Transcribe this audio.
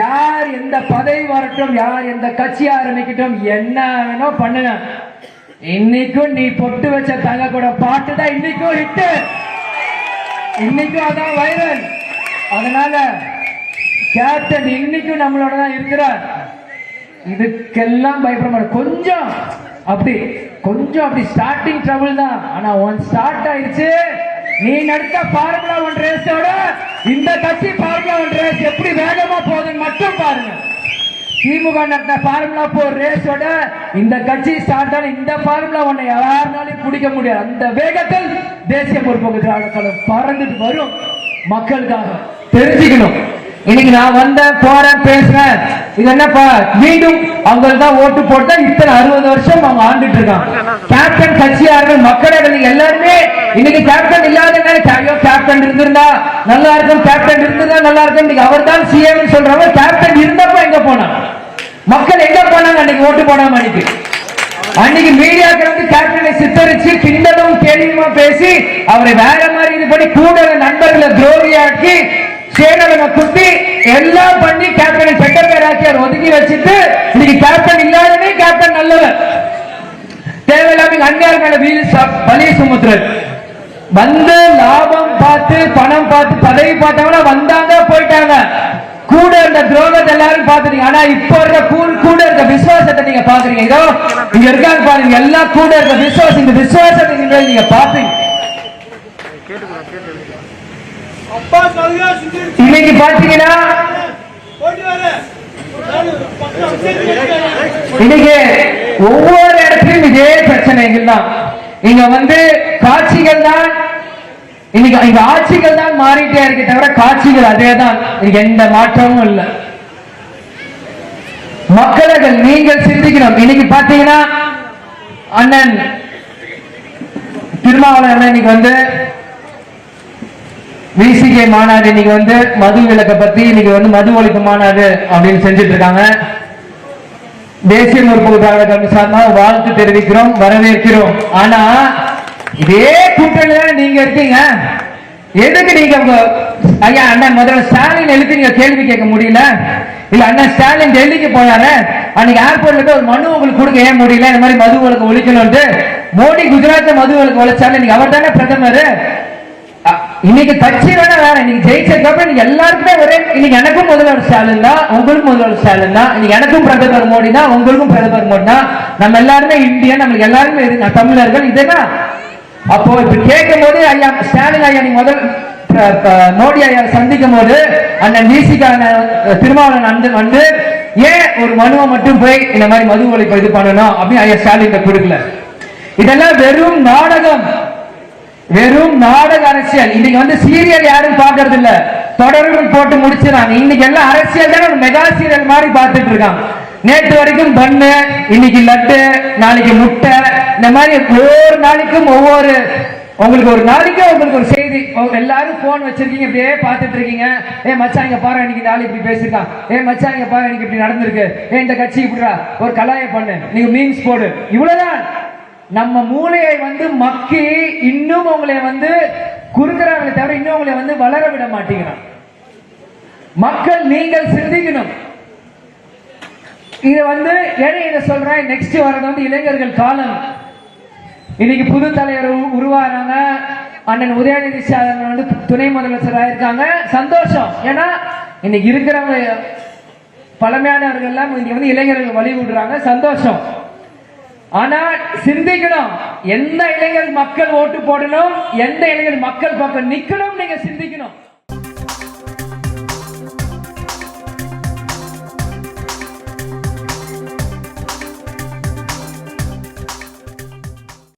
யார் எந்த பதவி வரட்டும் யார் எந்த கட்சி ஆரம்பிக்கட்டும் என்ன வேணோ பண்ணுங்க. இன்னைக்கும் நீ பொட்டு வச்ச தங்க கூட பாட்டு தான் இன்னைக்கும் ஹிட்டு இன்னைக்கும் அதான் வைரல் அதனால கேப்டன் இன்னைக்கும் நம்மளோட தான் இருக்கிறார். இதுக்கெல்லாம் பயப்பட கொஞ்சம் அப்படி கொஞ்சம் அப்படி ஸ்டார்டிங் ட்ரபிள் தான். ஆனா ஒன் ஸ்டார்ட் ஆயிடுச்சு. நீ நடத்த பார்முலா ஒன் ரேஸோட? இந்த கட்சி பார்முலா ஒன் ரேஸ் எப்படி வேகமா போகுதுன்னு மட்டும் பாருங்க. திமுக நடத்த ஃபார்முலா போர் ரேஸோட? இந்த கட்சி ஸ்டார்ட் இந்த ஃபார்முலா ஒன்னை யாருனாலையும் பிடிக்க முடியாது. அந்த வேகத்தில் தேசிய பொறுப்பு திராவிட பறந்துட்டு வரும் மக்களுக்காக. தெரிஞ்சுக்கணும். இன்னைக்கு நான் வந்தேன் போறேன் பேசுறேன். இது என்னப்பா? மீண்டும் அவங்களுக்கு தான் ஓட்டு போட்டா இத்தனை அறுபது வருஷம் அவங்க ஆண்டுட்டு இருக்காங்க. கேப்டன் கட்சியார்கள் மக்களவை எல்லாருமே இன்னைக்கு கேப்டன் இல்லாத ஐயோ கேப்டன் இருந்திருந்தா நல்லா இருக்கும் கேப்டன் இருந்திருந்தா நல்லா இருக்கும். இன்னைக்கு அவர் தான் சிஎம் சொல்றவங்க கேப்டன் இருந்தப்ப எங்க போனாங்க? மக்கள் எங்க போனாங்க அன்னைக்கு ஓட்டு போடாம அன்னைக்கு? அன்னைக்கு மீடியாக்கள் வந்து கேப்டனை சித்தரிச்சு கிண்டலும் கேள்வியுமா பேசி அவரை வேற மாதிரி இது பண்ணி கூட நண்பர்களை துரோகியாக்கி சேனலை குத்தி எல்லாம் பண்ணி கேப்டனை பெட்ட பேராக்கி அவர் ஒதுக்கி வச்சுட்டு இன்னைக்கு கேப்டன் இல்லாதவே கேப்டன் நல்லவர் தேவையில்லாம இங்க அந்நியார் மேல வீல் பலி சுமத்துறது வந்து லாபம் பார்த்து பணம் பார்த்து பதவி பார்த்தவங்க வந்தாங்க போயிட்டாங்க. கூட இருந்த துரோகத்தை எல்லாரும் பாத்துட்டீங்க ஆனா இப்ப இருக்க கூ- கூட இருக்க விசுவாசத்தை நீங்க பாக்குறீங்க இதோ இங்க இருக்காங்க பாருங்க எல்லாம் கூட இருக்க விசுவாசம் இந்த விசுவாசத்தை நீங்க- நீங்க பாப்பீங்க இன்னைக்கு பாத்தீங்கன்னா இன்னைக்கு ஒவ்வொரு இடத்துலயும் இதே பிரச்சனைகள் தான். இங்க வந்து காட்சிகள் தான். இன்னைக்கு இங்க ஆட்சிகள் தான் மாறிட்டே இருக்கு தவிர காட்சிகள் அதே தான். எந்த மாற்றமும் இல்லை. மக்களர்கள் நீங்கள் சிந்திக்கணும். இன்னைக்கு பாத்தீங்கன்னா அண்ணன் திருமாவளவன் அண்ணன் இன்னைக்கு வந்து விசிகே மாநாடு இன்னைக்கு வந்து மது விளக்கை பத்தி இன்னைக்கு வந்து மது ஒழிப்பு மாநாடு அப்படின்னு செஞ்சுட்டு இருக்காங்க தேசிய முற்போக்கு திராவிட கழகம் சார்பாக வாழ்த்து தெரிவிக்கிறோம் வரவேற்கிறோம். ஆனா இதே கூட்டணி நீங்க இருக்கீங்க எதுக்கு நீங்க ஐயா அண்ணன் முதல்ல ஸ்டாலின் எழுத்து நீங்க கேள்வி கேட்க முடியல? இல்ல அண்ணன் ஸ்டாலின் டெல்லிக்கு போனாரு அன்னைக்கு ஏர்போர்ட்ல ஒரு மனு உங்களுக்கு கொடுக்க ஏன் முடியல? இந்த மாதிரி மது விலக்கு ஒழிக்கணும்ட்டு மோடி குஜராத் மது விலக்கு ஒழிச்சாரு. இன்னைக்கு அவர் தானே பிரதமர். இன்னைக்கு கட்சி வேணா வேற. இன்னைக்கு ஜெயிச்சதுக்கப்புறம் இன்னைக்கு எல்லாருக்குமே ஒரே இன்னைக்கு எனக்கும் முதல்வர் ஸ்டாலின் தான் உங்களுக்கும் முதல்வர் ஸ்டாலின் தான் இன்னைக்கு எனக்கும் பிரதமர் மோடி தான் உங்களுக்கும் பிரதமர் மோடி தான். நம்ம எல்லாருமே இந்தியன் நம்மளுக்கு எல்லாருமே இது தமிழர்கள் இதுதான் அப்போ இப்ப கேட்கும் போது ஐயா ஸ்டாலின் ஐயா நீங்க முதல் மோடி ஐயா சந்திக்கும் போது அந்த நீசிக்கான திருமாவளவன் அண்ணன் வந்து ஏன் ஒரு மனுவை மட்டும் போய் இந்த மாதிரி மது ஒழிப்பு இது பண்ணணும் அப்படின்னு ஐயா ஸ்டாலின் கொடுக்கல. இதெல்லாம் வெறும் நாடகம். வெறும் நாடக அரசியல். இன்னைக்கு வந்து சீரியல் யாரும் பாக்குறது இல்ல தொடர்கள் போட்டு முடிச்சிடறாங்க இன்னைக்கு எல்லாம் அரசியல் தான்? ஒரு மெகா சீரியல் மாதிரி பார்த்துட்டு இருக்காங்க. நேற்று வரைக்கும் பண்ணு இன்னைக்கு லட்டு நாளைக்கு முட்டை. இந்த மாதிரி ஒவ்வொரு நாளைக்கும் ஒவ்வொரு உங்களுக்கு ஒரு நாளைக்கு உங்களுக்கு ஒரு செய்தி. எல்லாரும் போன் வச்சிருக்கீங்க இப்படியே பார்த்துட்டு இருக்கீங்க. ஏ மச்சான் இங்க பாரு இன்னைக்கு நாள் இப்படி பேசிருக்கான் ஏ மச்சான் இங்க பாரு இன்னைக்கு இப்படி நடந்திருக்கு. ஏ இந்த கட்சி இப்படிடா ஒரு கலாய பண்ணு. நீங்க மீன்ஸ் போடு. இவ்வளவுதான். நம்ம மூளையை வந்து மக்கி இன்னும் உங்களை வந்து குறுக்கிறாங்களே தவிர இன்னும் உங்களை வந்து வளர விட மாட்டேங்கிறான். மக்கள் நீங்கள் சிந்திக்கணும். இது வந்து ஏன் இதை சொல்றேன்? நெக்ஸ்ட் வர்றது வந்து இளைஞர்கள் காலம். இன்னைக்கு புது தலைவர் உருவாகிறாங்க அண்ணன் உதயநிதி ஸ்டாலின் வந்து துணை முதலமைச்சர் ஆயிருக்காங்க சந்தோஷம். ஏன்னா இன்னைக்கு இருக்கிறவங்க பழமையானவர்கள் எல்லாம் இன்னைக்கு வந்து இளைஞர்கள் வழி விடுறாங்க சந்தோஷம். ஆனா சிந்திக்கணும். எந்த இளைஞர் மக்கள் ஓட்டு போடணும்? எந்த இளைஞர் மக்கள் பக்கம் நிக்கணும் நீங்க சிந்திக்கணும்.